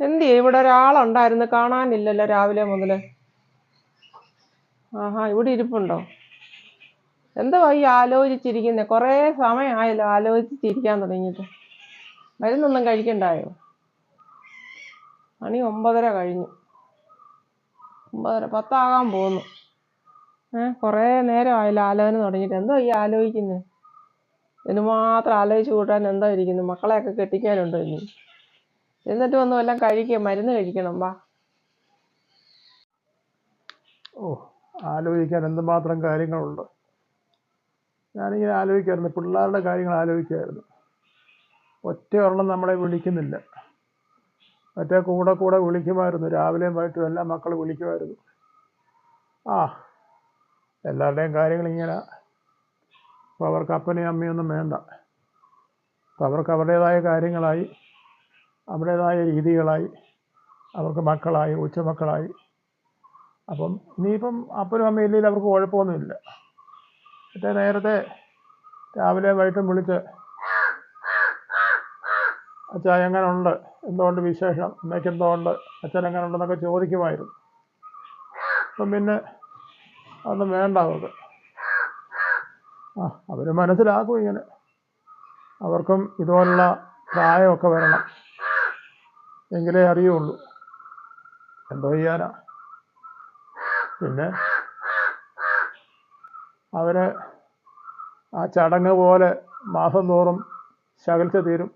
എന്തിയെ? ഇവിടെ ഒരാളുണ്ടായിരുന്നു. കാണാനില്ലല്ലോ രാവിലെ മുതൽ ആഹാ ഇവിടെ ഇരിപ്പുണ്ടോ? എന്തുവാ ഈ ആലോചിച്ചിരിക്കുന്നെ? കുറേ സമയമായല്ലോ ആലോചിച്ചിരിക്കാൻ തുടങ്ങിയിട്ട്. മരുന്നൊന്നും കഴിക്കണ്ടായോ? മണി ഒമ്പതര കഴിഞ്ഞു. ഒമ്പതര പത്താകാൻ പോകുന്നു ഏ കുറേ നേരമായല്ലോ ആലോചന തുടങ്ങിയിട്ട്. എന്തോ ഈ ആലോചിക്കുന്നത് ഇതിന് മാത്രം ആലോചിച്ച് കൂട്ടാൻ എന്താ ഇരിക്കുന്നു? മക്കളെയൊക്കെ കെട്ടിക്കാനുണ്ടോ ഇനി? എന്നിട്ട് വന്ന് എല്ലാം കഴിക്കുക മരുന്ന് കഴിക്കണം വാ. ഓ ആലോചിക്കാൻ എന്തുമാത്രം കാര്യങ്ങളുണ്ട്. ഞാനിങ്ങനെ ആലോചിക്കായിരുന്നു പിള്ളേരുടെ കാര്യങ്ങൾ ആലോചിക്കായിരുന്നു. ഒറ്റ ഒരെണ്ണം നമ്മളെ വിളിക്കുന്നില്ല. മറ്റേ കൂടെ കൂടെ വിളിക്കുമായിരുന്നു രാവിലെയും വൈകിട്ടും എല്ലാ മക്കൾ വിളിക്കുമായിരുന്നു. ആ എല്ലാവരുടെയും കാര്യങ്ങൾ ഇങ്ങനെ. അപ്പോൾ അവർക്ക് അപ്പനെയും അമ്മയൊന്നും വേണ്ട. അപ്പോൾ അവർക്ക് അവരുടേതായ കാര്യങ്ങളായി. അവരുടേതായ രീതികളായി അവർക്ക് മക്കളായി ഉച്ചമക്കളായി. അപ്പം ഇനിയിപ്പം അപ്പനും അമ്മയും ഇല്ലെങ്കിൽ അവർക്ക് കുഴപ്പമൊന്നുമില്ല. മറ്റേ നേരത്തെ രാവിലെ വൈകിട്ടും വിളിച്ച് അച്ഛാ എങ്ങനെയുണ്ട് എന്തുകൊണ്ട് വിശേഷം? അമ്മയ്ക്ക് എന്തുകൊണ്ട് അച്ഛൻ എങ്ങനെ ഉണ്ടെന്നൊക്കെ ചോദിക്കുമായിരുന്നു. അപ്പം പിന്നെ അതൊന്നും വേണ്ട അവർക്ക്. ആ അവർ മനസ്സിലാക്കും ഇങ്ങനെ. അവർക്കും ഇതുപോലുള്ള പ്രായമൊക്കെ വരണം. എങ്കിലേ അറിയുള്ളൂ. എന്തോ ചെയ്യാനാ? പിന്നെ അവർ ആ ചടങ്ങ് പോലെ മാസം തോറും ശകലിച്ച് തീരും.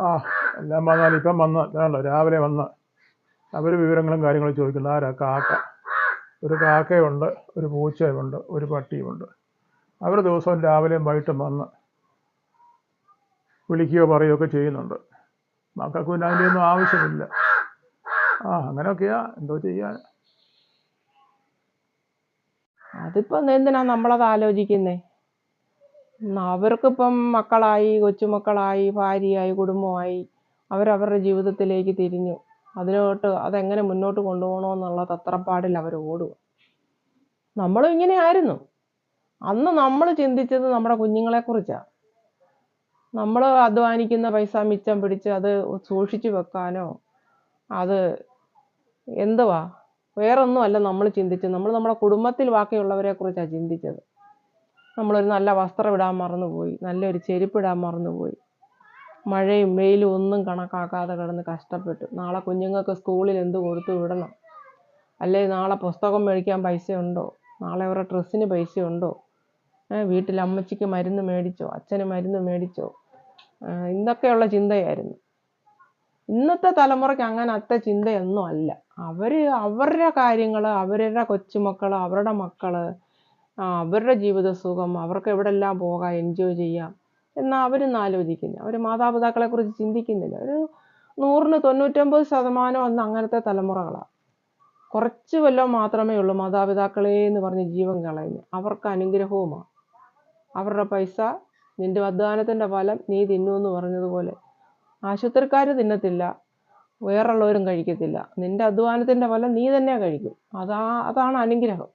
ആ എല്ലാം വന്നാൽ ഇപ്പം വന്ന് വേണ്ട രാവിലെ വന്ന് അവർ വിവരങ്ങളും കാര്യങ്ങളും ചോദിക്കുന്നു ആരാ? കാക്ക. ഒരു കാക്കയുണ്ട് ഒരു പൂച്ചയുണ്ട് ഒരു പട്ടിയുമുണ്ട്. അവർ ദിവസവും രാവിലെയും വൈകിട്ടും വന്ന് വിളിക്കുകയോ പറയുകയോ ഒക്കെ ചെയ്യുന്നുണ്ട്. മക്കൾക്ക് പിന്നെ അതിന്റെ ഒന്നും ആവശ്യമില്ല. ആ അങ്ങനെയൊക്കെയാ എന്തോ ചെയ്യാൻ. അതിപ്പോ എന്തിനാ നമ്മളത് ആലോചിക്കുന്നേ? അവർക്കിപ്പം മക്കളായി കൊച്ചുമക്കളായി ഭാര്യയായി കുടുംബമായി അവരവരുടെ ജീവിതത്തിലേക്ക് തിരിഞ്ഞു. അതിലോട്ട് അതെങ്ങനെ മുന്നോട്ട് കൊണ്ടുപോകണമെന്നുള്ള തത്രപ്പാടിൽ അവർ ഓടുക. നമ്മളും ഇങ്ങനെയായിരുന്നു. അന്ന് നമ്മൾ ചിന്തിച്ചത് നമ്മുടെ കുഞ്ഞുങ്ങളെ കുറിച്ചാ നമ്മൾ അധ്വാനിക്കുന്ന പൈസ മിച്ചം പിടിച്ച് അത് സൂക്ഷിച്ചു വെക്കാനോ അത് എന്തുവാ? വേറൊന്നുമല്ല നമ്മൾ ചിന്തിച്ചത്. നമ്മൾ നമ്മുടെ കുടുംബത്തിൽ ബാക്കിയുള്ളവരെ കുറിച്ചാണ് ചിന്തിച്ചത്. നമ്മളൊരു നല്ല വസ്ത്രം ഇടാൻ മറന്നുപോയി നല്ലൊരു ചെരുപ്പ് ഇടാൻ മറന്നുപോയി. മഴയും വെയിലും ഒന്നും കണക്കാക്കാതെ കിടന്ന് കഷ്ടപ്പെട്ടു. നാളെ കുഞ്ഞുങ്ങൾക്ക് സ്കൂളിൽ എന്ത് കൊടുത്തു വിടണം? അല്ലെ നാളെ പുസ്തകം മേടിക്കാൻ പൈസ ഉണ്ടോ നാളെ അവരുടെ ഡ്രസ്സിന് പൈസ ഉണ്ടോ വീട്ടിൽ അമ്മച്ചിക്ക് മരുന്ന് മേടിച്ചോ അച്ഛന് മരുന്ന് മേടിച്ചോ. ഇന്നൊക്കെയുള്ള ചിന്തയായിരുന്നു. ഇന്നത്തെ തലമുറയ്ക്ക് അങ്ങനെ അത്ത ചിന്തയൊന്നും അല്ല. അവർ അവരുടെ കാര്യങ്ങൾ അവരുടെ കൊച്ചുമക്കൾ അവരുടെ മക്കൾ അവരുടെ ജീവിത സുഖം അവർക്ക് എവിടെല്ലാം പോകാം എൻജോയ് ചെയ്യാം എന്നാ അവരൊന്നും ആലോചിക്കില്ല അവർ മാതാപിതാക്കളെ കുറിച്ച് ചിന്തിക്കുന്നില്ല. ഒരു നൂറിന് തൊണ്ണൂറ്റൊമ്പത് ശതമാനം അന്ന് അങ്ങനത്തെ തലമുറകളാണ് കുറച്ച് വല്ലതും മാത്രമേ ഉള്ളൂ മാതാപിതാക്കളെ എന്ന് പറഞ്ഞ് ജീവൻ കളയുന്നു. അവർക്ക് അനുഗ്രഹവുമാണ്. അവരുടെ പൈസ നിന്റെ അധ്വാനത്തിന്റെ ഫലം നീ തിന്നു എന്ന് പറഞ്ഞതുപോലെ. ആശുപത്രിക്കാർ തിന്നത്തില്ല. വേറുള്ളവരും കഴിക്കത്തില്ല. നിന്റെ അധ്വാനത്തിന്റെ ഫലം നീ തന്നെ കഴിക്കും. അതാ അതാണ് അനുഗ്രഹം.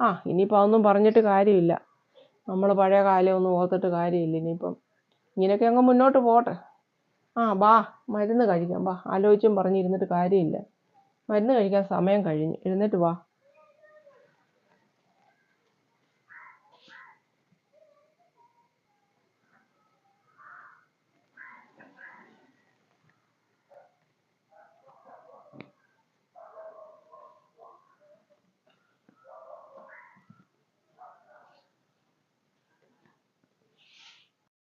ആ ഇനിയിപ്പോൾ അതൊന്നും പറഞ്ഞിട്ട് കാര്യമില്ല. നമ്മൾ പഴയ കാലമൊന്നും ഓർത്തിട്ട് കാര്യമില്ല ഇനിയിപ്പം. ഇങ്ങനെയൊക്കെ അങ്ങ് മുന്നോട്ട് പോട്ടെ. ആ ബാ മരുന്ന് കഴിക്കാം. ബാ ആലോചിച്ചും പറഞ്ഞിരുന്നിട്ട് കാര്യമില്ല. മരുന്ന് കഴിക്കാൻ സമയം കഴിഞ്ഞു. എഴുന്നേറ്റ് വാ.